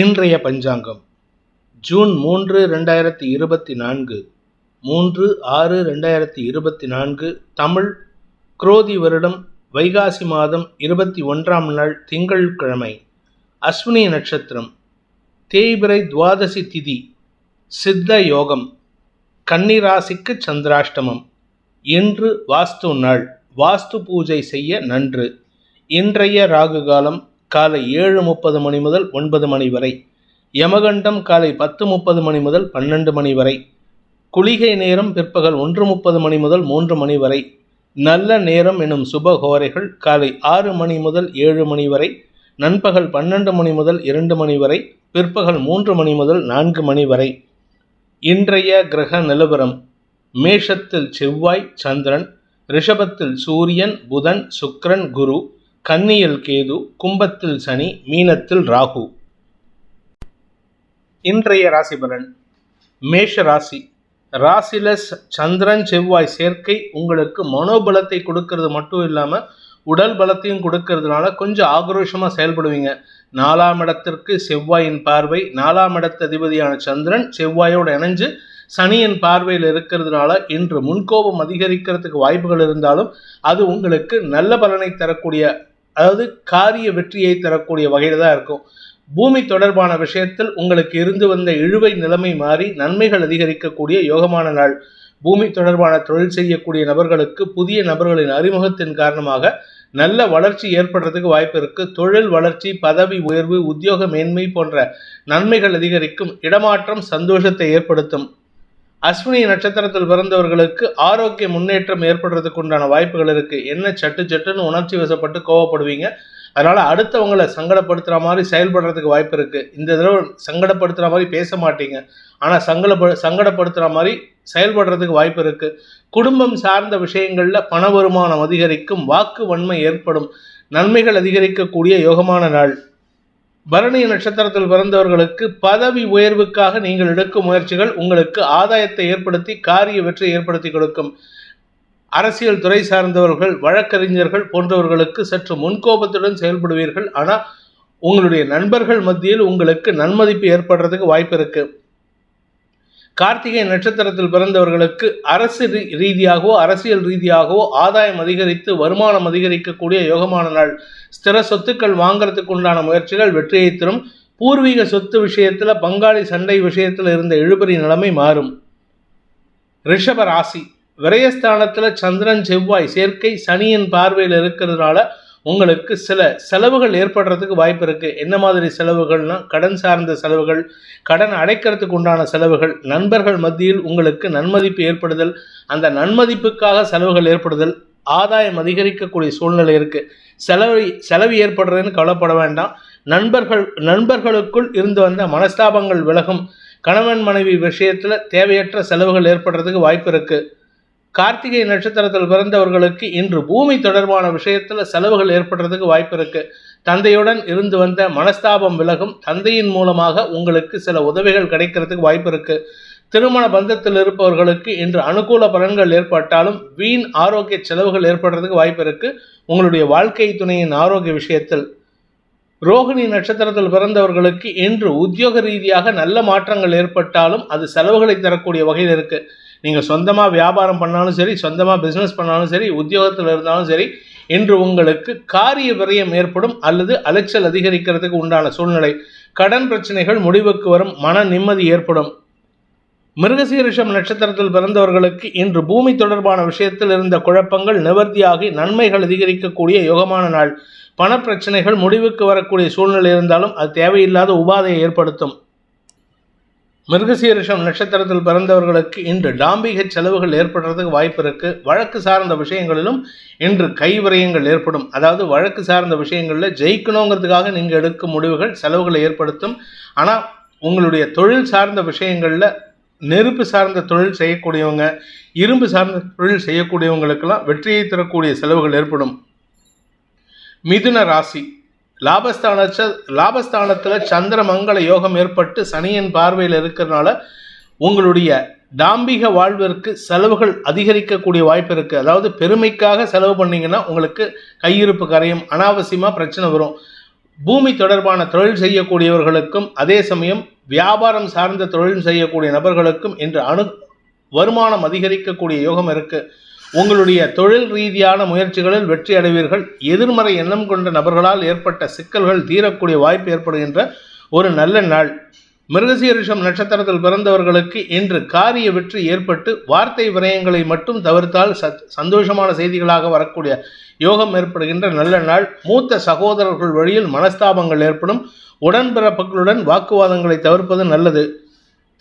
இன்றைய பஞ்சாங்கம். ஜூன் மூன்று ரெண்டாயிரத்தி இருபத்தி நான்கு மூன்று ஆறு ரெண்டாயிரத்தி இருபத்தி நான்கு தமிழ் குரோதி வருடம் வைகாசி மாதம் இருபத்தி ஒன்றாம் நாள் திங்கட்கிழமை அஸ்வினி நட்சத்திரம் தேய்பிரை துவாதசி திதி சித்த யோகம் கன்னிராசிக்கு சந்திராஷ்டமம் இன்று வாஸ்து நாள் வாஸ்து பூஜை செய்ய நன்று. இன்றைய ராகு காலம் காலை ஏழு முப்பது மணி முதல் ஒன்பது மணி வரை. யமகண்டம் காலை பத்து முப்பது மணி முதல் பன்னெண்டு மணி வரை. குளிகை நேரம் பிற்பகல் ஒன்று முப்பது மணி முதல் மூன்று மணி வரை. நல்ல நேரம் எனும் சுபகோரைகள் காலை ஆறு மணி முதல் ஏழு மணி வரை. நண்பகல் பன்னெண்டு மணி முதல் இரண்டு மணி வரை. பிற்பகல் மூன்று மணி முதல் நான்கு மணி வரை. இன்றைய கிரக நிலவரம். மேஷத்தில் செவ்வாய் சந்திரன் ரிஷபத்தில் சூரியன் புதன் சுக்கிரன் குரு கன்னியில் கேது கும்பத்தில் சனி மீனத்தில் ராகு. இன்றைய ராசி பலன் மேஷ ராசி. ராசில சந்திரன் செவ்வாய் சேர்க்கை உங்களுக்கு மனோபலத்தை கொடுக்கறது மட்டும் இல்லாமல் உடல் பலத்தையும் கொடுக்கறதுனால கொஞ்சம் ஆக்ரோஷமாக செயல்படுவீங்க. நாலாம் இடத்திற்கு செவ்வாயின் பார்வை நாலாம் இடத்த அதிபதியான சந்திரன் செவ்வாயோடு இணைஞ்சு சனியின் பார்வையில் இருக்கிறதுனால இன்று முன்கோபம் அதிகரிக்கிறதுக்கு வாய்ப்புகள் இருந்தாலும் அது உங்களுக்கு நல்ல பலனை தரக்கூடிய அதாவது காரிய வெற்றியை தரக்கூடிய வகையில் தான் இருக்கும். பூமி தொடர்பான விஷயத்தில் உங்களுக்கு இருந்து வந்த இழுவை நிலைமை மாறி நன்மைகள் அதிகரிக்கக்கூடிய யோகமான நாள். பூமி தொடர்பான தொழில் செய்யக்கூடிய நபர்களுக்கு புதிய நபர்களின் அறிமுகத்தின் காரணமாக நல்ல வளர்ச்சி ஏற்படுறதுக்கு வாய்ப்பு இருக்கு. தொழில் வளர்ச்சி பதவி உயர்வு உத்தியோக மேன்மை போன்ற நன்மைகள் அதிகரிக்கும். இடமாற்றம் சந்தோஷத்தை ஏற்படுத்தும். அஸ்வினி நட்சத்திரத்தில் பிறந்தவர்களுக்கு ஆரோக்கிய முன்னேற்றம் ஏற்படுறதுக்கு உண்டான வாய்ப்புகள் இருக்கு. என்ன சட்டு சட்டுன்னு உணர்ச்சி வசப்பட்டு கோவப்படுவீங்க. அதனால அடுத்தவங்களை சங்கடப்படுத்துற மாதிரி செயல்படுறதுக்கு வாய்ப்பு இருக்கு. இந்த தடவை சங்கடப்படுத்துற மாதிரி பேச மாட்டீங்க. ஆனா சங்கடப்ப சங்கடப்படுத்துற மாதிரி செயல்படுறதுக்கு வாய்ப்பு இருக்கு. குடும்பம் சார்ந்த விஷயங்கள்ல பண வருமானம் அதிகரிக்கும் வாக்கு வன்மை ஏற்படும் நன்மைகள் அதிகரிக்கக்கூடிய யோகமான நாள். பரணி நட்சத்திரத்தில் பிறந்தவர்களுக்கு பதவி உயர்வுக்காக நீங்கள் எடுக்கும் முயற்சிகள் உங்களுக்கு ஆதாயத்தை ஏற்படுத்தி காரிய வெற்றி ஏற்படுத்தி கொடுக்கும். அரசியல் துறை சார்ந்தவர்கள் வழக்கறிஞர்கள் போன்றவர்களுக்கு சற்று முன்கோபத்துடன் செயல்படுவீர்கள். ஆனால் உங்களுடைய நண்பர்கள் மத்தியில் உங்களுக்கு நன்மதிப்பு ஏற்படுறதுக்கு வாய்ப்பு இருக்குது கார்த்திகை நட்சத்திரத்தில் பிறந்தவர்களுக்கு அரசு ரீ- ரீதியாகவோ அரசியல் ரீதியாகவோ ஆதாயம் அதிகரித்து வருமானம் அதிகரிக்கக்கூடிய யோகமான நாள். ஸ்திர சொத்துக்கள் வாங்குறதுக்கு உண்டான முயற்சிகள் வெற்றியை தரும். பூர்வீக சொத்து விஷயத்தில் பங்காளி சண்டை விஷயத்தில் இருந்த இழுபறி நிலைமை மாறும். ரிஷப ராசி விரயஸ்தானத்தில் சந்திரன் செவ்வாய் சேர்க்கை சனியின் பார்வையில் இருக்கிறதுனால உங்களுக்கு சில செலவுகள் ஏற்படுறதுக்கு வாய்ப்பு இருக்குது என்ன மாதிரி செலவுகள்னால் கடன் சார்ந்த செலவுகள் கடன் அடைக்கிறதுக்கு உண்டான செலவுகள் நண்பர்கள் மத்தியில் உங்களுக்கு நன்மதிப்பு ஏற்படுதல் அந்த நன்மதிப்புக்காக செலவுகள் ஏற்படுதல் ஆதாயம் அதிகரிக்கக்கூடிய சூழ்நிலை இருக்குது செலவு செலவு ஏற்படுறதுன்னு கவலைப்பட வேண்டாம். நண்பர்கள் நண்பர்களுக்குள் இருந்து வந்த மனஸ்தாபங்கள் விலகும். கணவன் மனைவி விஷயத்தில் தேவையற்ற செலவுகள் ஏற்படுறதுக்கு வாய்ப்பு இருக்குது கார்த்திகை நட்சத்திரத்தில் பிறந்தவர்களுக்கு இன்று பூமி தொடர்பான விஷயத்தில் செலவுகள் ஏற்படுறதுக்கு வாய்ப்பு இருக்கு. தந்தையுடன் இருந்து வந்த மனஸ்தாபம் விலகும். தந்தையின் மூலமாக உங்களுக்கு சில உதவிகள் கிடைக்கிறதுக்கு வாய்ப்பு இருக்கு. திருமண பந்தத்தில் இருப்பவர்களுக்கு இன்று அனுகூல பலன்கள் ஏற்பட்டாலும் வீண் ஆரோக்கிய செலவுகள் ஏற்படுறதுக்கு வாய்ப்பு இருக்கு. உங்களுடைய வாழ்க்கை துணையின் ஆரோக்கிய விஷயத்தில். ரோகிணி நட்சத்திரத்தில் பிறந்தவர்களுக்கு இன்று உத்தியோக ரீதியாக நல்ல மாற்றங்கள் ஏற்பட்டாலும் அது செலவுகளை தரக்கூடிய வகையில் இருக்குது நீங்கள் சொந்தமாக வியாபாரம் பண்ணாலும் சரி சொந்தமாக பிஸ்னஸ் பண்ணாலும் சரி உத்தியோகத்தில் இருந்தாலும் சரி இன்று உங்களுக்கு காரிய விரயம் ஏற்படும் அல்லது அலைச்சல் அதிகரிக்கிறதுக்கு உண்டான சூழ்நிலை. கடன் பிரச்சனைகள் முடிவுக்கு வரும் மன நிம்மதி ஏற்படும். மிருகசீரிஷம் நட்சத்திரத்தில் பிறந்தவர்களுக்கு இன்று பூமி தொடர்பான விஷயத்தில் இருந்த குழப்பங்கள் நிவர்த்தியாகி நன்மைகள் அதிகரிக்கக்கூடிய யோகமான நாள். பணப்பிரச்சனைகள் முடிவுக்கு வரக்கூடிய சூழ்நிலை இருந்தாலும் அது தேவையில்லாத உபாதையை ஏற்படுத்தும். மிருகசீரிஷம் நட்சத்திரத்தில் பிறந்தவர்களுக்கு இன்று டாம்பிக செலவுகள் ஏற்படுறதுக்கு வாய்ப்பு இருக்கு. வழக்கு சார்ந்த விஷயங்களிலும் இன்று கைவிரயங்கள் ஏற்படும். அதாவது வழக்கு சார்ந்த விஷயங்களில் ஜெயிக்கணுங்கிறதுக்காக நீங்கள் எடுக்கும் முடிவுகள் செலவுகளை ஏற்படுத்தும். ஆனால் உங்களுடைய தொழில் சார்ந்த விஷயங்களில் நெருப்பு சார்ந்த தொழில் செய்யக்கூடியவங்க இரும்பு சார்ந்த தொழில் செய்யக்கூடியவங்களுக்கெல்லாம் வெற்றியை தரக்கூடிய செலவுகள் ஏற்படும். மிதுன ராசி. லாபஸ்தான லாபஸ்தானத்தில் சந்திரமங்கல யோகம் ஏற்பட்டு சனியின் பார்வையில் இருக்கிறனால உங்களுடைய தாம்பிக வாழ்விற்கு செலவுகள் அதிகரிக்கக்கூடிய வாய்ப்பு இருக்குது அதாவது பெருமைக்காக செலவு பண்ணிங்கன்னா உங்களுக்கு கையிருப்பு கரையும் அனாவசியமாக பிரச்சனை வரும். பூமி தொடர்பான தொழில் செய்யக்கூடியவர்களுக்கும் அதே சமயம் வியாபாரம் சார்ந்த தொழில் செய்யக்கூடிய நபர்களுக்கும் இன்று அணு வருமானம் அதிகரிக்கக்கூடிய யோகம் இருக்குது உங்களுடைய தொழில் ரீதியான முயற்சிகளில் வெற்றி அடைவீர்கள். எதிர்மறை எண்ணம் கொண்ட நபர்களால் ஏற்பட்ட சிக்கல்கள் தீரக்கூடிய வாய்ப்பு ஏற்படுகின்ற ஒரு நல்ல நாள். மிருகசீரிஷம் நட்சத்திரத்தில் பிறந்தவர்களுக்கு இன்று காரிய வெற்றி ஏற்பட்டு வார்த்தை விரயங்களை மட்டும் தவிர்த்தால் சத் சந்தோஷமான செய்திகளாக வரக்கூடிய யோகம் ஏற்படுகின்ற நல்ல நாள். மூத்த சகோதரர்கள் வழியில் மனஸ்தாபங்கள் ஏற்படும். உடன்பிறப்புகளுடன் வாக்குவாதங்களை தவிர்ப்பது நல்லது.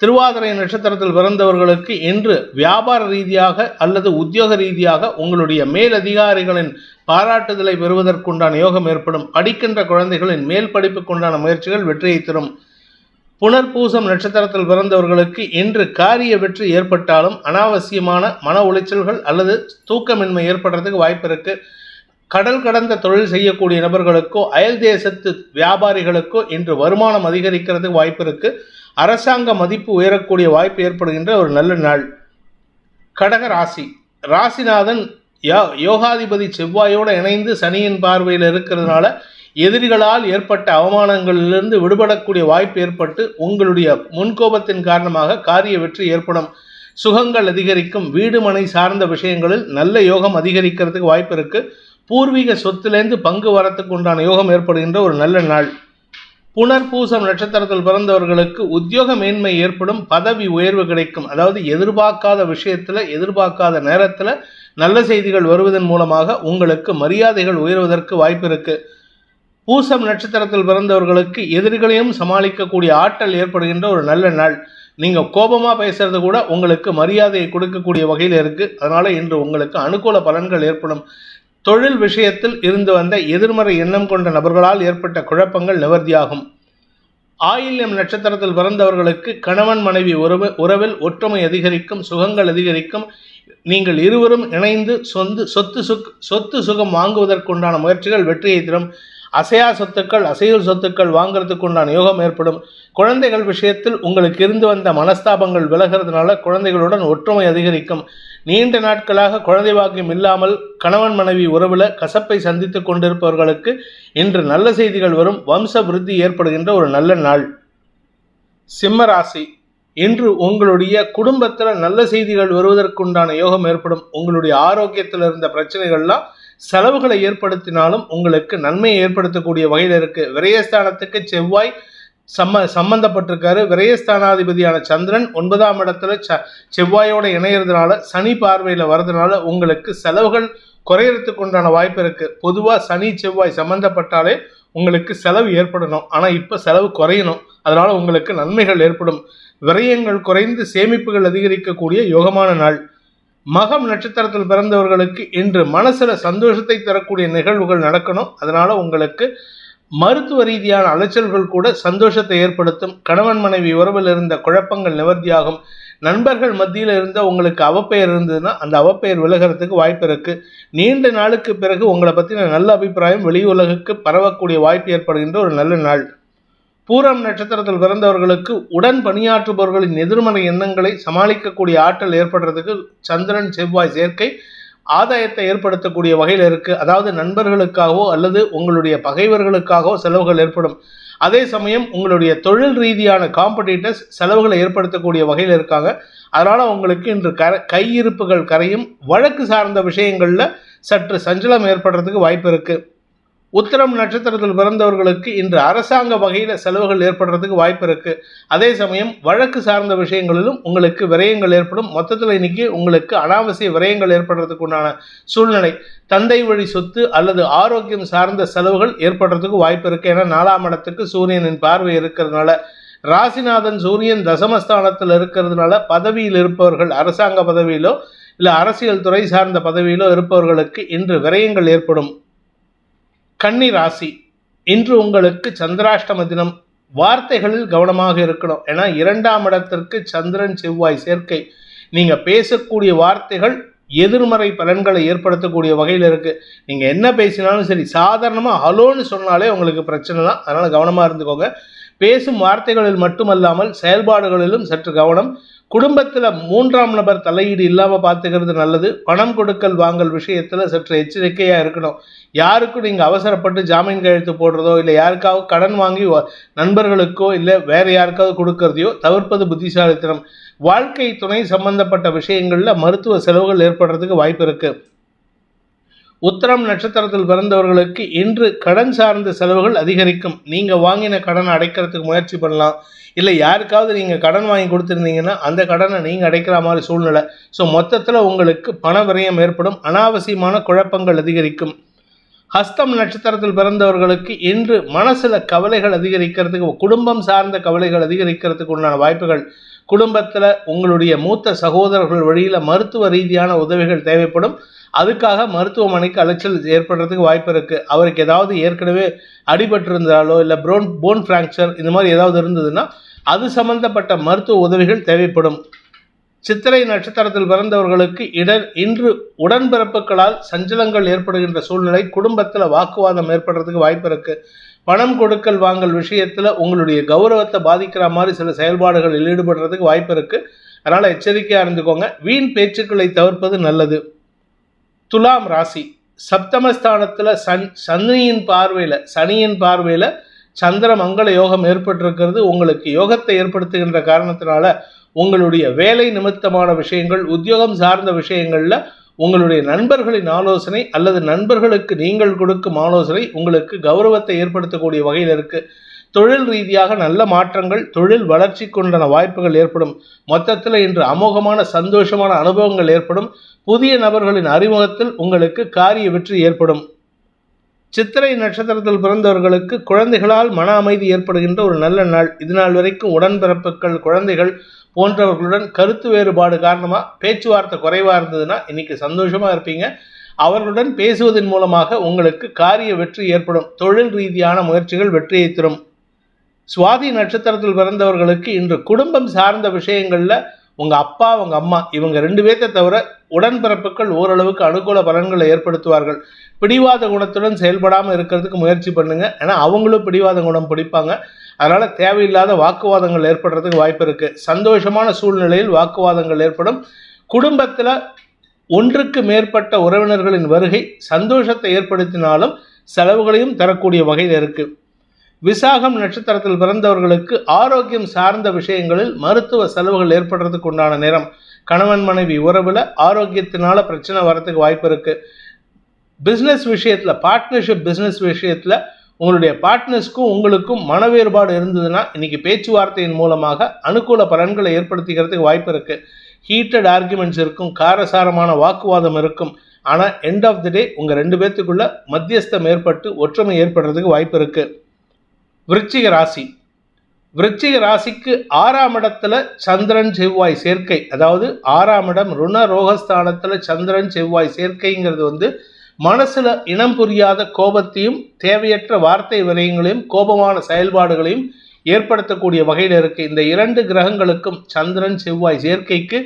திருவாதிரை நட்சத்திரத்தில் பிறந்தவர்களுக்கு இன்று வியாபார ரீதியாக அல்லது உத்தியோக ரீதியாக உங்களுடைய மேலதிகாரிகளின் பாராட்டுதலை பெறுவதற்குண்டான யோகம் ஏற்படும். படிக்கின்ற குழந்தைகளின் மேல் படிப்புக்குண்டான முயற்சிகள் வெற்றியை தரும். புனர்பூசம் நட்சத்திரத்தில் பிறந்தவர்களுக்கு இன்று காரிய வெற்றி ஏற்பட்டாலும் அனாவசியமான மன உளைச்சல்கள் அல்லது தூக்கமின்மை ஏற்படுறதுக்கு வாய்ப்பு இருக்கு. கடல் கடந்த தொழில் செய்யக்கூடிய நபர்களுக்கோ அயல் தேசத்து வியாபாரிகளுக்கோ இன்று வருமானம் அதிகரிக்கிறதுக்கு வாய்ப்பு இருக்குது அரசாங்க மதிப்பு உயரக்கூடிய வாய்ப்பு ஏற்படுகின்ற ஒரு நல்ல நாள். கடக ராசி. ராசிநாதன் யோ யோகாதிபதி செவ்வாயோடு இணைந்து சனியின் பார்வையில் இருக்கிறதுனால எதிரிகளால் ஏற்பட்ட அவமானங்களிலிருந்து விடுபடக்கூடிய வாய்ப்பு ஏற்பட்டு உங்களுடைய முன்கோபத்தின் காரணமாக காரிய வெற்றி ஏற்படும். சுகங்கள் அதிகரிக்கும். வீடு மனை சார்ந்த விஷயங்களில் நல்ல யோகம் அதிகரிக்கிறதுக்கு வாய்ப்பு இருக்குது பூர்வீக சொத்துலேருந்து பங்கு வரத்துக்கு உண்டான யோகம் ஏற்படுகின்ற ஒரு நல்ல நாள். புனர்பூசம் நட்சத்திரத்தில் பிறந்தவர்களுக்கு உத்தியோக மேன்மை ஏற்படும் பதவி உயர்வு கிடைக்கும். அதாவது எதிர்பார்க்காத விஷயத்தில் எதிர்பார்க்காத நேரத்தில் நல்ல செய்திகள் வருவதன் மூலமாக உங்களுக்கு மரியாதைகள் உயர்வதற்கு வாய்ப்பு இருக்கு. பூசம் நட்சத்திரத்தில் பிறந்தவர்களுக்கு எதிரிகளையும் சமாளிக்கக்கூடிய ஆற்றல் ஏற்படுகின்ற ஒரு நல்ல நாள். நீங்கள் கோபமாக பேசுறது கூட உங்களுக்கு மரியாதையை கொடுக்கக்கூடிய வகையில் இருக்குது அதனால் இன்று உங்களுக்கு அனுகூல பலன்கள் ஏற்படும். தொழில் விஷயத்தில் இருந்து வந்த எதிர்மறை எண்ணம் கொண்ட நபர்களால் ஏற்பட்ட குழப்பங்கள் நிவர்த்தியாகும். ஆயில்யம் நட்சத்திரத்தில் பிறந்தவர்களுக்கு கணவன் மனைவி உறவு உறவில் ஒற்றுமை அதிகரிக்கும் சுகங்கள் அதிகரிக்கும் நீங்கள் இருவரும் இணைந்து சொந்து சொத்து சுக் சொத்து சுகம் வாங்குவதற்குண்டான முயற்சிகள் வெற்றியை தரும். அசையா சொத்துக்கள் அசையூர் சொத்துக்கள் வாங்குறதுக்குண்டான யோகம் ஏற்படும். குழந்தைகள் விஷயத்தில் உங்களுக்கு இருந்து வந்த மனஸ்தாபங்கள் விலகிறதுனால குழந்தைகளுடன் ஒற்றுமை அதிகரிக்கும். நீண்ட நாட்களாக குழந்தை வாக்கியம் இல்லாமல் கணவன் மனைவி உறவில் கசப்பை சந்தித்து கொண்டிருப்பவர்களுக்கு இன்று நல்ல செய்திகள் வரும். வம்ச விருத்தி ஏற்படுகின்ற ஒரு நல்ல நாள். சிம்ம ராசி. இன்று உங்களுடைய குடும்பத்தில் நல்ல செய்திகள் வருவதற்குண்டான யோகம் ஏற்படும். உங்களுடைய ஆரோக்கியத்தில் இருந்த பிரச்சனைகள்லாம் செலவுகளை ஏற்படுத்தினாலும் உங்களுக்கு நன்மையை ஏற்படுத்தக்கூடிய வகையில் இருக்கு. விரயஸ்தானத்துக்கு செவ்வாய் சம்ம சம்பந்தப்பட்டிருக்காரு. விரயஸ்தானாதிபதியான சந்திரன் ஒன்பதாம் இடத்துல ச செவ்வாயோட இணையறதுனால சனி பார்வையில் வர்றதுனால உங்களுக்கு செலவுகள் குறையறதுக்கு உண்டான வாய்ப்பு இருக்கு. பொதுவாக சனி செவ்வாய் சம்பந்தப்பட்டாலே உங்களுக்கு செலவு ஏற்படணும். ஆனால் இப்போ செலவு குறையணும். அதனால உங்களுக்கு நன்மைகள் ஏற்படும். விரயங்கள் குறைந்து சேமிப்புகள் அதிகரிக்கக்கூடிய யோகமான நாள். மகம் நட்சத்திரத்தில் பிறந்தவர்களுக்கு இன்று மனசுல சந்தோஷத்தை தரக்கூடிய நிகழ்வுகள் நடக்கணும். அதனால உங்களுக்கு மருத்துவ ரீதியான அலைச்சல்கள் கூட சந்தோஷத்தை ஏற்படுத்தும். கணவன் மனைவி உறவில் இருந்த குழப்பங்கள் நிவர்த்தியாகும். நண்பர்கள் மத்தியில் இருந்த உங்களுக்கு அவப்பெயர் இருந்ததுன்னா அந்த அவப்பெயர் விலகிறதுக்கு வாய்ப்பு இருக்கு. நீண்ட நாளுக்கு பிறகு உங்களை பற்றின நல்ல அபிப்பிராயம் வெளி உலகுக்கு பரவக்கூடிய வாய்ப்பு ஏற்படுகின்ற ஒரு நல்ல நாள். பூரம் நட்சத்திரத்தில் பிறந்தவர்களுக்கு உடன் பணியாற்றுபவர்களின் எதிர்மறை எண்ணங்களை சமாளிக்கக்கூடிய ஆற்றல் ஏற்படுறதுக்கு சந்திரன் செவ்வாய் சேர்க்கை ஆதாயத்தை ஏற்படுத்தக்கூடிய வகையில் இருக்கு. அதாவது நண்பர்களுக்காகவோ அல்லது உங்களுடைய பகைவர்களுக்காகவோ செலவுகள் ஏற்படும். அதே சமயம் உங்களுடைய தொழில் ரீதியான காம்படிட்டர்ஸ் செலவுகளை ஏற்படுத்தக்கூடிய வகையில் இருக்காங்க. அதனால உங்களுக்கு இன்று கர கையிருப்புகள் கரையும். வழக்கு சார்ந்த விஷயங்களில் சற்று சஞ்சலம் ஏற்படுறதுக்கு வாய்ப்பு இருக்குது உத்திரம் நட்சத்திரத்தில் பிறந்தவர்களுக்கு இன்று அரசாங்க வகையில் செலவுகள் ஏற்படுறதுக்கு வாய்ப்பு இருக்கு. அதே சமயம் வழக்கு சார்ந்த விஷயங்களிலும் உங்களுக்கு விரயங்கள் ஏற்படும். மொத்தத்தில் இன்னைக்கு உங்களுக்கு அனாவசிய விரயங்கள் ஏற்படுறதுக்கு உண்டான சூழ்நிலை. தந்தை வழி சொத்து அல்லது ஆரோக்கியம் சார்ந்த செலவுகள் ஏற்படுறதுக்கு வாய்ப்பு இருக்கு. ஏன்னா நாலாம் இடத்துக்கு சூரியனின் பார்வை இருக்கிறதுனால ராசிநாதன் சூரியன் தசமஸ்தானத்தில் இருக்கிறதுனால பதவியில் இருப்பவர்கள் அரசாங்க பதவியிலோ இல்லை அரசியல் துறை சார்ந்த பதவியிலோ இருப்பவர்களுக்கு இன்று விரயங்கள் ஏற்படும். கன்னி ராசி இன்று உங்களுக்கு சந்திராஷ்டம தினம். வார்த்தைகளில் கவனமாக இருக்கணும். ஏன்னா இரண்டாம் இடத்திற்கு சந்திரன் செவ்வாய் சேர்க்கை. நீங்கள் பேசக்கூடிய வார்த்தைகள் எதிர்மறை பலன்களை ஏற்படுத்தக்கூடிய வகையில் இருக்கு. நீங்கள் என்ன பேசினாலும் சரி சாதாரணமாக ஹலோன்னு சொன்னாலே உங்களுக்கு பிரச்சனை தான். அதனால் கவனமாக இருந்துக்கோங்க. பேசும் வார்த்தைகளில் மட்டுமல்லாமல் செயல்பாடுகளிலும் சற்று கவனம். குடும்பத்தில் மூன்றாம் நபர் தலையீடு இல்லாமல் பார்த்துக்கிறது நல்லது. பணம் கொடுக்கல் வாங்கல் விஷயத்தில் சற்று எச்சரிக்கையாக இருக்கணும். யாருக்கும் நீங்கள் அவசரப்பட்டு ஜாமீன் கையெழுத்து போடுறதோ இல்லை யாருக்காவது கடன் வாங்கி வ- நண்பர்களுக்கோ இல்லை வேறு யாருக்காவது கொடுக்கறதையோ தவிர்ப்பது புத்திசாலித்தனம். வாழ்க்கை துணை சம்பந்தப்பட்ட விஷயங்களில் மருத்துவ செலவுகள் ஏற்படுறதுக்கு வாய்ப்பு இருக்குது உத்தரம் நட்சத்திரத்தில் பிறந்தவர்களுக்கு இன்று கடன் சார்ந்த செலவுகள் அதிகரிக்கும். நீங்கள் வாங்கின கடனை அடைக்கிறதுக்கு முயற்சி பண்ணலாம். இல்லை யாருக்காவது நீங்கள் கடன் வாங்கி கொடுத்துருந்தீங்கன்னா அந்த கடனை நீங்கள் அடைக்கிற மாதிரி சூழ்நிலை. ஸோ மொத்தத்தில் உங்களுக்கு பண விரயம் ஏற்படும். அனாவசியமான குழப்பங்கள் அதிகரிக்கும். ஹஸ்தம் நட்சத்திரத்தில் பிறந்தவர்களுக்கு இன்று மனசில் கவலைகள் அதிகரிக்கிறதுக்கு குடும்பம் சார்ந்த கவலைகள் அதிகரிக்கிறதுக்கு உண்டான வாய்ப்புகள். குடும்பத்தில் உங்களுடைய மூத்த சகோதரர்கள் வழியில் மருத்துவ ரீதியான உதவிகள் தேவைப்படும். அதுக்காக மருத்துவமனைக்கு அலைச்சல் ஏற்படுறதுக்கு வாய்ப்பு இருக்குது அவருக்கு ஏதாவது ஏற்கனவே அடிபட்டிருந்தாலோ இல்லை ப்ரோன் போன் ஃப்ராக்சர் இந்த மாதிரி ஏதாவது இருந்ததுன்னா அது சம்பந்தப்பட்ட மருத்துவ உதவிகள் தேவைப்படும். சித்திரை நட்சத்திரத்தில் பிறந்தவர்களுக்கு இடர் இன்று உடன்பிறப்புகளால் சஞ்சலங்கள் ஏற்படுகின்ற சூழ்நிலை குடும்பத்தில் வாக்குவாதம் ஏற்படுறதுக்கு வாய்ப்பு இருக்கு. பணம் கொடுக்கல் வாங்கல் விஷயத்தில் உங்களுடைய கௌரவத்தை பாதிக்கிற மாதிரி சில செயல்பாடுகளில் ஈடுபடுறதுக்கு வாய்ப்பு இருக்கு. அதனால் எச்சரிக்கையாக இருந்துக்கோங்க. வீண் பேச்சுக்களை தவிர்ப்பது நல்லது. துலாம் ராசி. சப்தமஸ்தானத்தில் சன் சனியின் பார்வையில் சனியின் பார்வையில் சந்திர மங்கள யோகம் ஏற்பட்டிருக்கிறது. உங்களுக்கு யோகத்தை ஏற்படுத்துகின்ற காரணத்தினால உங்களுடைய வேலை நிமித்தமான விஷயங்கள் உத்தியோகம் சார்ந்த விஷயங்களில் உங்களுடைய நண்பர்களின் ஆலோசனை அல்லது நண்பர்களுக்கு நீங்கள் கொடுக்கும் ஆலோசனை உங்களுக்கு கௌரவத்தை ஏற்படுத்தக்கூடிய வகையில் இருக்குது தொழில் ரீதியாக நல்ல மாற்றங்கள் தொழில் வளர்ச்சிக்குண்டான வாய்ப்புகள் ஏற்படும். மொத்தத்தில் இன்று அமோகமான சந்தோஷமான அனுபவங்கள் ஏற்படும். புதிய நபர்களின் அறிமுகத்தில் உங்களுக்கு காரிய வெற்றி ஏற்படும். சித்திரை நட்சத்திரத்தில் பிறந்தவர்களுக்கு குழந்தைகளால் மன அமைதி ஏற்படுகின்ற ஒரு நல்ல நாள். இதுநாள் வரைக்கும் உடன்பிறப்புகள் குழந்தைகள் போன்றவர்களுடன் கருத்து வேறுபாடு காரணமாக பேச்சுவார்த்தை குறைவாக இருந்ததுன்னா இன்னைக்கு சந்தோஷமாக இருப்பீங்க. அவர்களுடன் பேசுவதன் மூலமாக உங்களுக்கு காரிய வெற்றி ஏற்படும். தொழில் ரீதியான முயற்சிகள் வெற்றியை தரும். சுவாதி நட்சத்திரத்தில் பிறந்தவர்களுக்கு இன்று குடும்பம் சார்ந்த விஷயங்களில் உங்கள் அப்பா உங்கள் அம்மா இவங்க ரெண்டு பேர்த்த தவிர உடன்பிறப்புகள் ஓரளவுக்கு அனுகூல பலன்களை ஏற்படுத்துவார்கள். பிடிவாத குணத்துடன் செயல்படாமல் இருக்கிறதுக்கு முயற்சி பண்ணுங்கள் ஏன்னா அவங்களும் பிடிவாத குணம் பிடிப்பாங்க. அதனால் தேவையில்லாத வாக்குவாதங்கள் ஏற்படுறதுக்கு வாய்ப்பு இருக்குது சந்தோஷமான சூழ்நிலையில் வாக்குவாதங்கள் ஏற்படும். குடும்பத்தில் ஒன்றுக்கு மேற்பட்ட உறவினர்களின் வருகை சந்தோஷத்தை ஏற்படுத்தினாலும் செலவுகளையும் தரக்கூடிய வகையில் இருக்குது விசாகம் நட்சத்திரத்தில் பிறந்தவர்களுக்கு ஆரோக்கியம் சார்ந்த விஷயங்களில் மருத்துவ செலவுகள் ஏற்படுறதுக்கு உண்டான நேரம். கணவன் மனைவி உறவில் ஆரோக்கியத்தினால பிரச்சனை வரத்துக்கு வாய்ப்பு இருக்கு. பிஸ்னஸ் விஷயத்தில் பார்ட்னர்ஷிப் பிஸ்னஸ் விஷயத்தில் உங்களுடைய பார்ட்னர்ஸ்க்கும் உங்களுக்கும் மன வேறுபாடு இருந்ததுன்னா இன்னைக்கு பேச்சுவார்த்தையின் மூலமாக அனுகூல பலன்களை ஏற்படுத்திக்கிறதுக்கு வாய்ப்பு இருக்கு. ஹீட்டட் ஆர்குமெண்ட்ஸ் இருக்கும் காரசாரமான வாக்குவாதம் இருக்கும். ஆனால் எண்ட் ஆஃப் தி டே உங்கள் ரெண்டு பேர்த்துக்குள்ள மத்தியஸ்தம் ஏற்பட்டு ஒற்றுமை ஏற்படுறதுக்கு வாய்ப்பு இருக்குது விருச்சிக ராசி. விருச்சிக ராசிக்கு ஆறாம் இடத்துல சந்திரன் செவ்வாய் சேர்க்கை. அதாவது ஆறாம் இடம் ருண ரோகஸ்தானத்தில் சந்திரன் செவ்வாய் சேர்க்கைங்கிறது வந்து மனசில் இனம் புரியாத கோபத்தையும் தேவையற்ற வார்த்தை விரயங்களையும் கோபமான செயல்பாடுகளையும் ஏற்படுத்தக்கூடிய வகையில் இருக்குது இந்த இரண்டு கிரகங்களுக்கும் சந்திரன் செவ்வாய் சேர்க்கைக்கு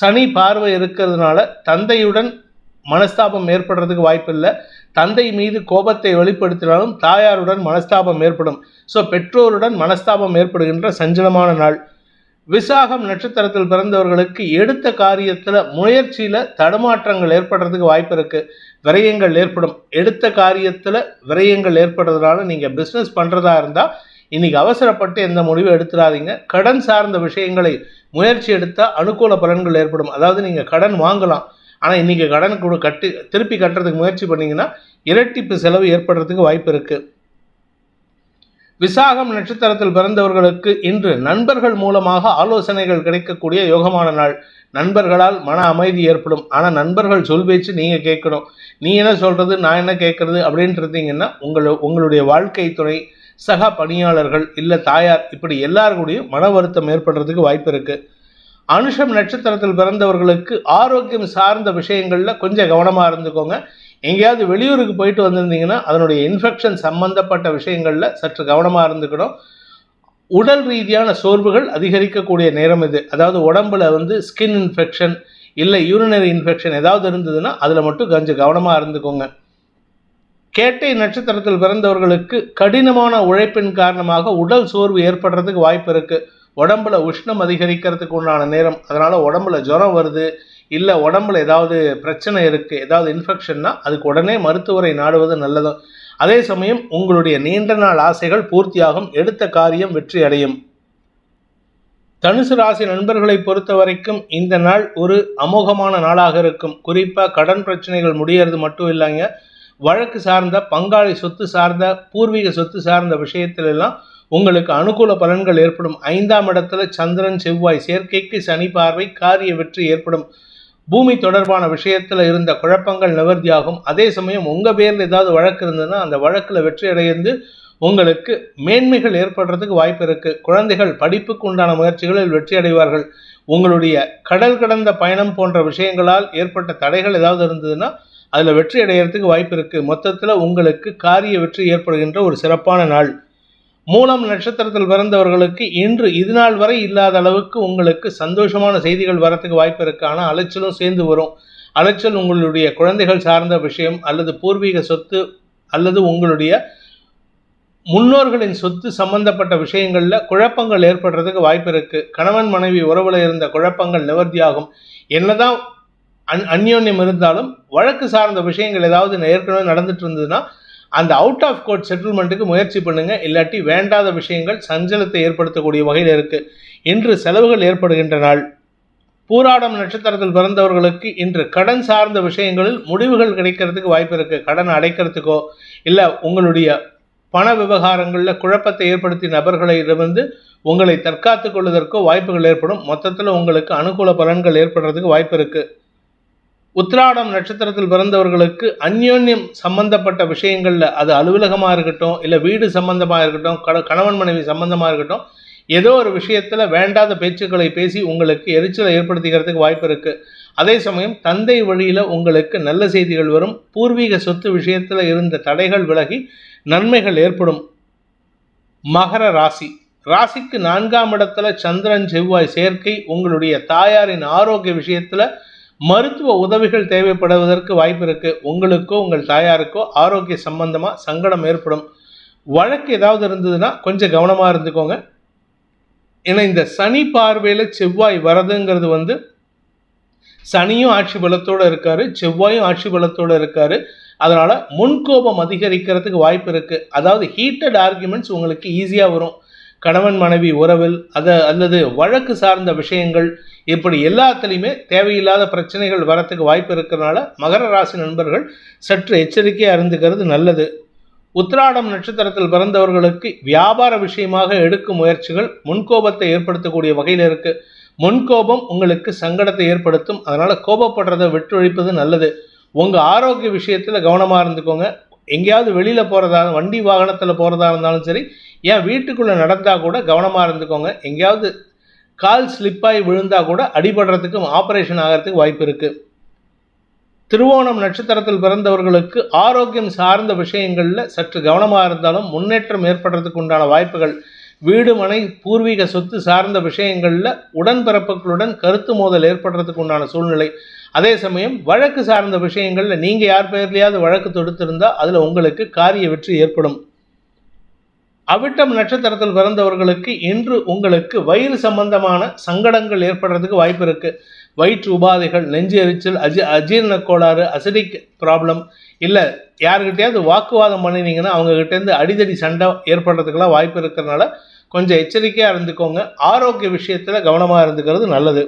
சனி பார்வை இருக்கிறதுனால தந்தையுடன் மனஸ்தாபம் ஏற்படுறதுக்கு வாய்ப்பில்லை. தந்தை மீது கோபத்தை வெளிப்படுத்தினாலும் தாயாருடன் மனஸ்தாபம் ஏற்படும். ஸோ பெற்றோருடன் மனஸ்தாபம் ஏற்படுகின்ற சஞ்சலமான நாள். விசாகம் நட்சத்திரத்தில் பிறந்தவர்களுக்கு எடுத்த காரியத்தில் முயற்சியில் தடுமாற்றங்கள் ஏற்படுறதுக்கு வாய்ப்பு இருக்குது விரயங்கள் ஏற்படும். எடுத்த காரியத்தில் விரயங்கள் ஏற்படுறதுனால நீங்கள் பிஸ்னஸ் பண்ணுறதா இருந்தால் இன்னைக்கு அவசரப்பட்டு எந்த முடிவும் எடுத்துடாதீங்க. கடன் சார்ந்த விஷயங்களை முயற்சி எடுத்தால் அனுகூல பலன்கள் ஏற்படும். அதாவது நீங்கள் கடன் வாங்கலாம். ஆனால் இன்றைக்கி கடன் கொடு கட்டி திருப்பி கட்டுறதுக்கு முயற்சி பண்ணிங்கன்னா இரட்டிப்பு செலவு ஏற்படுறதுக்கு வாய்ப்பு இருக்குது விசாகம் நட்சத்திரத்தில் பிறந்தவர்களுக்கு இன்று நண்பர்கள் மூலமாக ஆலோசனைகள் கிடைக்கக்கூடிய யோகமான நாள். நண்பர்களால் மன அமைதி ஏற்படும். ஆனால் நண்பர்கள் சொல் பேச்சு நீங்கள் கேட்கணும். நீ என்ன சொல்கிறது நான் என்ன கேட்குறது அப்படின்ட்டு இருந்தீங்கன்னா உங்கள் உங்களுடைய வாழ்க்கை துணை சக பணியாளர்கள் இல்லை தாயார் இப்படி எல்லாருக்கூடிய மன வருத்தம் ஏற்படுறதுக்கு வாய்ப்பு இருக்குது அனுஷம் நட்சத்திரத்தில் பிறந்தவர்களுக்கு ஆரோக்கியம் சார்ந்த விஷயங்களில் கொஞ்சம் கவனமாக இருந்துக்கோங்க. எங்கேயாவது வெளியூருக்கு போயிட்டு வந்திருந்தீங்கன்னா அதனுடைய இன்ஃபெக்ஷன் சம்பந்தப்பட்ட விஷயங்களில் சற்று கவனமாக இருந்துக்கணும். உடல் ரீதியான சோர்வுகள் அதிகரிக்கக்கூடிய நேரம் இது. அதாவது உடம்புல வந்து ஸ்கின் இன்ஃபெக்ஷன் இல்லை யூரினரி இன்ஃபெக்ஷன் ஏதாவது இருந்ததுன்னா அதில் மட்டும் கொஞ்சம் கவனமாக இருந்துக்கோங்க. கேட்டை நட்சத்திரத்தில் பிறந்தவர்களுக்கு கடினமான உழைப்பின் காரணமாக உடல் சோர்வு ஏற்படுறதுக்கு வாய்ப்பு இருக்குது உடம்புல உஷ்ணம் அதிகரிக்கிறதுக்கு உண்டான நேரம். அதனால் உடம்புல ஜுரம் வருது. இல்லை உடம்புல ஏதாவது பிரச்சனை இருக்குது ஏதாவது இன்ஃபெக்ஷன்னா அதுக்கு உடனே மருத்துவரை நாடுவது நல்லது. அதே சமயம் உங்களுடைய நீண்ட நாள் ஆசைகள் பூர்த்தியாகும். எடுத்த காரியம் வெற்றி அடையும். தனுசு ராசி நண்பர்களை பொறுத்த வரைக்கும் இந்த நாள் ஒரு அமோகமான நாளாக இருக்கும். குறிப்பாக கடன் பிரச்சனைகள் முடியறது மட்டும் இல்லைங்க. வழக்கு சார்ந்த பங்காளி சொத்து சார்ந்த பூர்வீக சொத்து சார்ந்த விஷயத்திலெல்லாம் உங்களுக்கு அனுகூல பலன்கள் ஏற்படும். ஐந்தாம் இடத்துல சந்திரன் செவ்வாய் சேர்க்கைக்கு சனி பார்வை காரிய வெற்றி ஏற்படும். பூமி தொடர்பான விஷயத்தில் இருந்த குழப்பங்கள் நிவர்த்தியாகும். அதே சமயம் உங்கள் பேரில் ஏதாவது வழக்கு இருந்ததுன்னா அந்த வழக்கில் வெற்றி அடைந்து உங்களுக்கு மேன்மைகள் ஏற்படுறதுக்கு வாய்ப்பு இருக்குது குழந்தைகள் படிப்புக்கு உண்டான முயற்சிகளில் வெற்றி அடைவார்கள். உங்களுடைய கடல் கடந்த பயணம் போன்ற விஷயங்களால் ஏற்பட்ட தடைகள் ஏதாவது இருந்ததுன்னா அதில் வெற்றி அடைகிறதுக்கு வாய்ப்பு இருக்குது மொத்தத்தில் உங்களுக்கு காரிய வெற்றி ஏற்படுகின்ற ஒரு சிறப்பான நாள். மூலம் நட்சத்திரத்தில் பிறந்தவர்களுக்கு இன்று இது நாள் வரை இல்லாத அளவுக்கு உங்களுக்கு சந்தோஷமான செய்திகள் வரத்துக்கு வாய்ப்பு இருக்கு. ஆனால் அலைச்சலும் சேர்ந்து வரும். அலைச்சல் உங்களுடைய குழந்தைகள் சார்ந்த விஷயம் அல்லது பூர்வீக சொத்து அல்லது உங்களுடைய முன்னோர்களின் சொத்து சம்பந்தப்பட்ட விஷயங்களில் குழப்பங்கள் ஏற்படுறதுக்கு வாய்ப்பு இருக்கு. கணவன் மனைவி உறவுல இருந்த குழப்பங்கள் நிவர்த்தியாகும். என்னதான் அன் அந்யோன்யம் இருந்தாலும் வழக்கு சார்ந்த விஷயங்கள் ஏதாவது ஏற்கனவே நடந்துட்டு இருந்ததுன்னா அந்த அவுட் ஆஃப் கோர்ட் செட்டில்மெண்ட்டுக்கு முயற்சி பண்ணுங்க. இல்லாட்டி வேண்டாத விஷயங்கள் சஞ்சலத்தை ஏற்படுத்தக்கூடிய வகையில் இருக்கு. இன்று செலவுகள் ஏற்படுகின்ற நாள். பூராடம் நட்சத்திரத்தில் பிறந்தவர்களுக்கு இன்று கடன் சார்ந்த விஷயங்களில் முடிவுகள் கிடைக்கிறதுக்கு வாய்ப்பு இருக்கு. கடன் அடைக்கிறதுக்கோ இல்லை உங்களுடைய பண விவகாரங்களில் குழப்பத்தை ஏற்படுத்திய நபர்களிடமிருந்து உங்களை தற்காத்துக் கொள்வதற்கோ வாய்ப்புகள் ஏற்படும். மொத்தத்தில் உங்களுக்கு அனுகூல பலன்கள் ஏற்படுறதுக்கு வாய்ப்பு இருக்குது உத்ராடம் நட்சத்திரத்தில் பிறந்தவர்களுக்கு அந்யோன்யம் சம்பந்தப்பட்ட விஷயங்களில் அது அலுவலகமாக இருக்கட்டும் இல்லை வீடு சம்பந்தமாக இருக்கட்டும் கண- கணவன் மனைவி சம்பந்தமாக இருக்கட்டும் ஏதோ ஒரு விஷயத்தில் வேண்டாத பேச்சுக்களை பேசி உங்களுக்கு எரிச்சலை ஏற்படுத்திக்கிறதுக்கு வாய்ப்பு இருக்குது அதே சமயம் தந்தை வழியில் உங்களுக்கு நல்ல செய்திகள் வரும். பூர்வீக சொத்து விஷயத்தில் இருந்த தடைகள் விலகி நன்மைகள் ஏற்படும். மகர ராசி. ராசிக்கு நான்காம் இடத்துல சந்திரன் செவ்வாய் சேர்க்கை உங்களுடைய தாயாரின் ஆரோக்கிய விஷயத்தில் மருத்துவ உதவிகள் தேவைப்படுவதற்கு வாய்ப்பு இருக்குது உங்களுக்கோ உங்கள் தாயாருக்கோ ஆரோக்கிய சம்பந்தமாக சங்கடம் ஏற்படும். வழக்கு ஏதாவது இருந்ததுன்னா கொஞ்சம் கவனமாக இருந்துக்கோங்க. ஏன்னா இந்த சனி பார்வையில் செவ்வாய் வரதுங்கிறது வந்து சனியும் ஆட்சி பலத்தோடு இருக்காரு செவ்வாயும் ஆட்சி பலத்தோடு இருக்காரு. அதனால் முன்கோபம் அதிகரிக்கிறதுக்கு வாய்ப்பு இருக்குது அதாவது ஹீட்டட் ஆர்குமெண்ட்ஸ் உங்களுக்கு ஈஸியாக வரும். கணவன் மனைவி உறவில் அத அல்லது வழக்கு சார்ந்த விஷயங்கள் இப்படி எல்லாத்துலேயுமே தேவையில்லாத பிரச்சனைகள் வரத்துக்கு வாய்ப்பு இருக்கிறனால மகர ராசி நண்பர்கள் சற்று எச்சரிக்கையாக இருந்துக்கிறது நல்லது. உத்திராடம் நட்சத்திரத்தில் பிறந்தவர்களுக்கு வியாபார விஷயமாக எடுக்கும் முயற்சிகள் முன்கோபத்தை ஏற்படுத்தக்கூடிய வகையில் இருக்குது முன்கோபம் உங்களுக்கு சங்கடத்தை ஏற்படுத்தும். அதனால் கோபப்படுறதை விட்டொழிப்பது நல்லது. உங்கள் ஆரோக்கிய விஷயத்தில் கவனமாக இருந்துக்கோங்க. எங்கேயாவது வெளியில் போகிறதா வண்டி வாகனத்தில் போகிறதா இருந்தாலும் சரி ஏன் வீட்டுக்குள்ளே நடந்தால் கூட கவனமாக இருந்துக்கோங்க. எங்கேயாவது கால் ஸ்லிப்பாகி விழுந்தால் கூட அடிபடுறதுக்கும் ஆப்ரேஷன் ஆகிறதுக்கு வாய்ப்பு இருக்குது திருவோணம் நட்சத்திரத்தில் பிறந்தவர்களுக்கு ஆரோக்கியம் சார்ந்த விஷயங்களில் சற்று கவனமாக இருந்தாலும் முன்னேற்றம் ஏற்படுறதுக்கு உண்டான வாய்ப்புகள் வீடு மனை பூர்வீக சொத்து சார்ந்த விஷயங்களில் உடன்பிறப்புகளுடன் கருத்து மோதல் ஏற்படுறதுக்கு உண்டான சூழ்நிலை அதே சமயம் வழக்கு சார்ந்த விஷயங்களில் நீங்கள் யார் பெயர்லையாவது வழக்கு தொடுத்திருந்தால் அதில் உங்களுக்கு காரிய வெற்றி ஏற்படும். அவிட்டம் நட்சத்திரத்தில் பிறந்தவர்களுக்கு இன்று உங்களுக்கு வயிறு சம்பந்தமான சங்கடங்கள் ஏற்படுறதுக்கு வாய்ப்பு இருக்குது வயிற்று உபாதைகள் நெஞ்சு எரிச்சல் அஜி அஜீரண கோளாறு அசிடிக் ப்ராப்ளம் இல்லை யாருக்கிட்டையாவது வாக்குவாதம் பண்ணினீங்கன்னா அவங்ககிட்டேருந்து அடிதடி சண்டை ஏற்படுறதுக்கெல்லாம் வாய்ப்பு இருக்கிறனால கொஞ்சம் எச்சரிக்கையாக இருந்துக்கோங்க. ஆரோக்கிய விஷயத்தில் கவனமாக இருந்துக்கிறது நல்லது.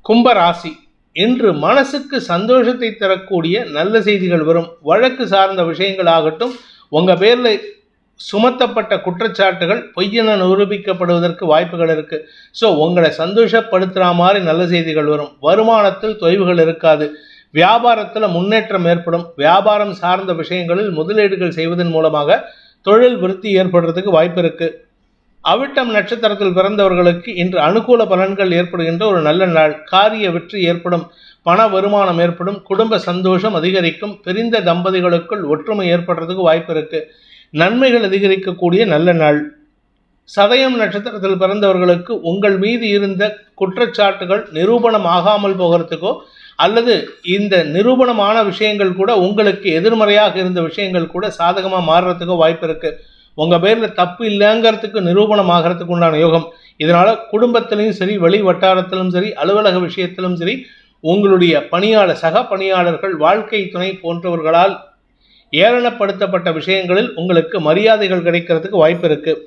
கும்ப ராசி. இன்று மனசுக்கு சந்தோஷத்தை தரக்கூடிய நல்ல செய்திகள் வரும். வழக்கு சார்ந்த விஷயங்கள் ஆகட்டும் உங்கள் பேரில் சுமத்தப்பட்ட குற்றச்சாட்டுகள் பொய்யென நிரூபிக்கப்படுவதற்கு வாய்ப்புகள் இருக்குது ஸோ உங்களை சந்தோஷப்படுத்துகிற மாதிரி நல்ல செய்திகள் வரும். வருமானத்தில் தொய்வுகள் இருக்காது. வியாபாரத்தில் முன்னேற்றம் ஏற்படும். வியாபாரம் சார்ந்த விஷயங்களில் முதலீடுகள் செய்வதன் மூலமாக தொழில் விருத்தி ஏற்படுறதுக்கு வாய்ப்பு இருக்குது அவிட்டம் நட்சத்திரத்தில் பிறந்தவர்களுக்கு இன்று அனுகூல பலன்கள் ஏற்படுகின்ற ஒரு நல்ல நாள். காரிய வெற்றி ஏற்படும் பண வருமானம் ஏற்படும் குடும்ப சந்தோஷம் அதிகரிக்கும் பிரிந்த தம்பதிகளுக்குள் ஒற்றுமை ஏற்படுறதுக்கு வாய்ப்பு இருக்கு. நன்மைகள் அதிகரிக்கக்கூடிய நல்ல நாள். சதயம் நட்சத்திரத்தில் பிறந்தவர்களுக்கு உங்கள் மீது இருந்த குற்றச்சாட்டுகள் நிரூபணம் ஆகாமல் போகிறதுக்கோ அல்லது இந்த நிரூபணமான விஷயங்கள் கூட உங்களுக்கு எதிர்மறையாக இருந்த விஷயங்கள் கூட சாதகமாக மாறுறதுக்கோ வாய்ப்பு இருக்குது உங்கள் பேரில் தப்பு இல்லைங்கிறதுக்கு நிரூபணம் ஆகிறதுக்கு உண்டான யோகம். இதனால் குடும்பத்திலையும் சரி வெளி வட்டாரத்திலும் சரி அலுவலக விஷயத்திலும் சரி உங்களுடைய பணியாளர் சக பணியாளர்கள் வாழ்க்கை துணை போன்றவர்களால் ஏளனப்படுத்தப்பட்ட விஷயங்களில் உங்களுக்கு மரியாதைகள் கிடைக்கிறதுக்கு வாய்ப்பு இருக்குது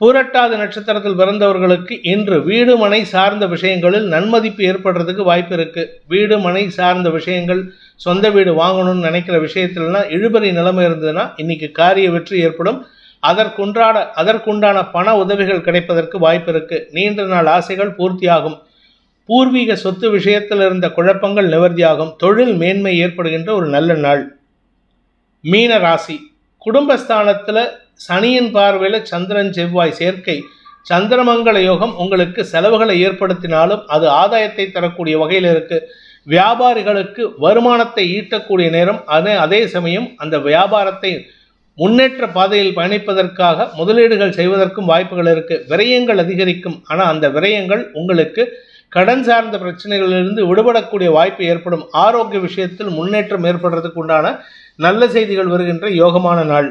பூரட்டாதி நட்சத்திரத்தில் பிறந்தவர்களுக்கு இன்று வீடு மனை சார்ந்த விஷயங்களில் நன்மதிப்பு ஏற்படுறதுக்கு வாய்ப்பு இருக்குது வீடு மனை சார்ந்த விஷயங்கள் சொந்த வீடு வாங்கணும்னு நினைக்கிற விஷயத்துலலாம் இழுபறி நிலைமை இருந்ததுன்னா இன்னைக்கு காரிய வெற்றி ஏற்படும். அதற்குன்றாட அதற்குண்டான பண உதவிகள் கிடைப்பதற்கு வாய்ப்பு இருக்கு. நீண்ட நாள் ஆசைகள் பூர்த்தியாகும். பூர்வீக சொத்து விஷயத்தில் இருந்த குழப்பங்கள் நிவர்த்தியாகும். தொழில் மேன்மை ஏற்படுகின்ற ஒரு நல்ல நாள். மீன ராசி. குடும்பஸ்தானத்தில் சனியின் பார்வையில் சந்திரன் செவ்வாய் சேர்க்கை. சந்திரமங்கல யோகம் உங்களுக்கு செலவுகளை ஏற்படுத்தினாலும் அது ஆதாயத்தை தரக்கூடிய வகையில் இருக்குது வியாபாரிகளுக்கு வருமானத்தை ஈட்டக்கூடிய நேரம் அதே அதே சமயம் அந்த வியாபாரத்தை முன்னேற்ற பாதையில் பயணிப்பதற்காக முதலீடுகள் செய்வதற்கும் வாய்ப்புகள் இருக்குது விரயங்கள் அதிகரிக்கும். ஆனால் அந்த விரயங்கள் உங்களுக்கு கடன் சார்ந்த பிரச்சனைகளிலிருந்து விடுபடக்கூடிய வாய்ப்பு ஏற்படும். ஆரோக்கிய விஷயத்தில் முன்னேற்றம் ஏற்படுறதுக்கு உண்டான நல்ல செய்திகள் வருகின்ற யோகமான நாள்.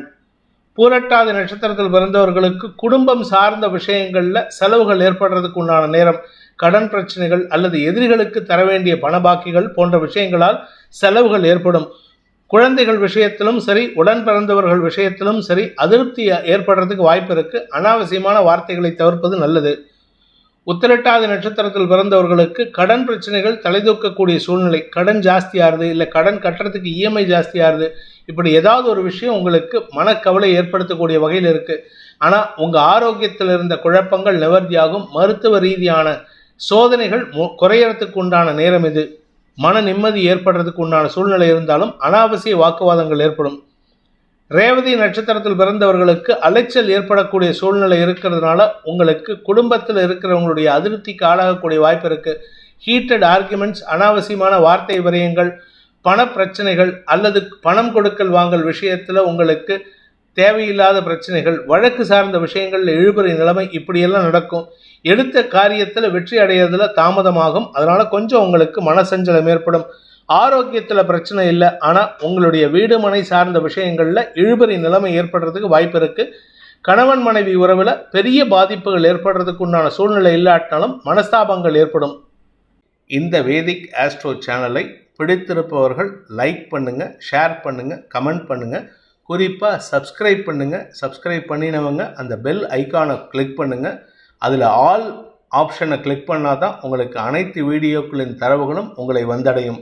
பூரட்டாதி நட்சத்திரத்தில் பிறந்தவர்களுக்கு குடும்பம் சார்ந்த விஷயங்களில் செலவுகள் ஏற்படுறதுக்கு உண்டான நேரம் கடன் பிரச்சனைகள் அல்லது எதிரிகளுக்கு தர வேண்டிய பணபாக்கிகள் போன்ற விஷயங்களால் செலவுகள் ஏற்படும். குழந்தைகள் விஷயத்திலும் சரி உடன் பிறந்தவர்கள் விஷயத்திலும் சரி அதிருப்தி ஏற்படுறதுக்கு வாய்ப்பு இருக்குது அனாவசியமான வார்த்தைகளை தவிர்ப்பது நல்லது. உத்திரட்டாதி நட்சத்திரத்தில் பிறந்தவர்களுக்கு கடன் பிரச்சனைகள் தலைதூக்கக்கூடிய சூழ்நிலை. கடன் ஜாஸ்தியாகுது இல்லை கடன் கட்டுறதுக்கு இஎம்ஐ ஜாஸ்தியாகுது. இப்படி ஏதாவது ஒரு விஷயம் உங்களுக்கு மனக்கவலை ஏற்படுத்தக்கூடிய வகையில் இருக்குது ஆனால் உங்கள் ஆரோக்கியத்தில் இருந்த குழப்பங்கள் நிவர்த்தியாகும் மருத்துவ ரீதியான சோதனைகள் குறையறதுக்கு உண்டான நேரம் இது. மன நிம்மதி ஏற்படுறதுக்கு உண்டான சூழ்நிலை இருந்தாலும் அனாவசிய வாக்குவாதங்கள் ஏற்படும். ரேவதி நட்சத்திரத்தில் பிறந்தவர்களுக்கு அலைச்சல் ஏற்படக்கூடிய சூழ்நிலை இருக்கிறதுனால உங்களுக்கு குடும்பத்தில் இருக்கிறவங்களுடைய அதிருப்திக்கு ஆளாகக்கூடிய வாய்ப்பு இருக்கு. ஹீட்டட் ஆர்குமெண்ட்ஸ் அனாவசியமான வார்த்தை விரயங்கள் பண பிரச்சனைகள் அல்லது பணம் கொடுக்கல் வாங்கல் விஷயத்தில் உங்களுக்கு தேவையில்லாத பிரச்சனைகள் வழக்கு சார்ந்த விஷயங்களில் இழுபறி நிலைமை இப்படியெல்லாம் நடக்கும். எடுத்த காரியத்தில் வெற்றி அடையிறதுல தாமதமாகும். அதனால் கொஞ்சம் உங்களுக்கு மனசஞ்சலம் ஏற்படும். ஆரோக்கியத்தில் பிரச்சனை இல்லை. ஆனால் உங்களுடைய வீடு மனை சார்ந்த விஷயங்களில் இழுபறி நிலைமை ஏற்படுறதுக்கு வாய்ப்பு இருக்குது கணவன் மனைவி உறவில் பெரிய பாதிப்புகள் ஏற்படுறதுக்கு உண்டான சூழ்நிலை இல்லாட்டினாலும் மனஸ்தாபங்கள் ஏற்படும். இந்த வேதிக் ஆஸ்ட்ரோ சேனலை பிடித்திருப்பவர்கள் லைக் பண்ணுங்கள் ஷேர் பண்ணுங்கள் கமெண்ட் பண்ணுங்கள் குறிப்பாக சப்ஸ்கிரைப் பண்ணுங்கள் சப்ஸ்கிரைப் பண்ணினவங்க அந்த பெல் ஐக்கானை கிளிக் பண்ணுங்கள் அதில் ஆல் ஆப்ஷனை கிளிக் பண்ணால் தான் உங்களுக்கு அனைத்து வீடியோக்களின் தரவுகளும் உங்களை வந்தடையும்.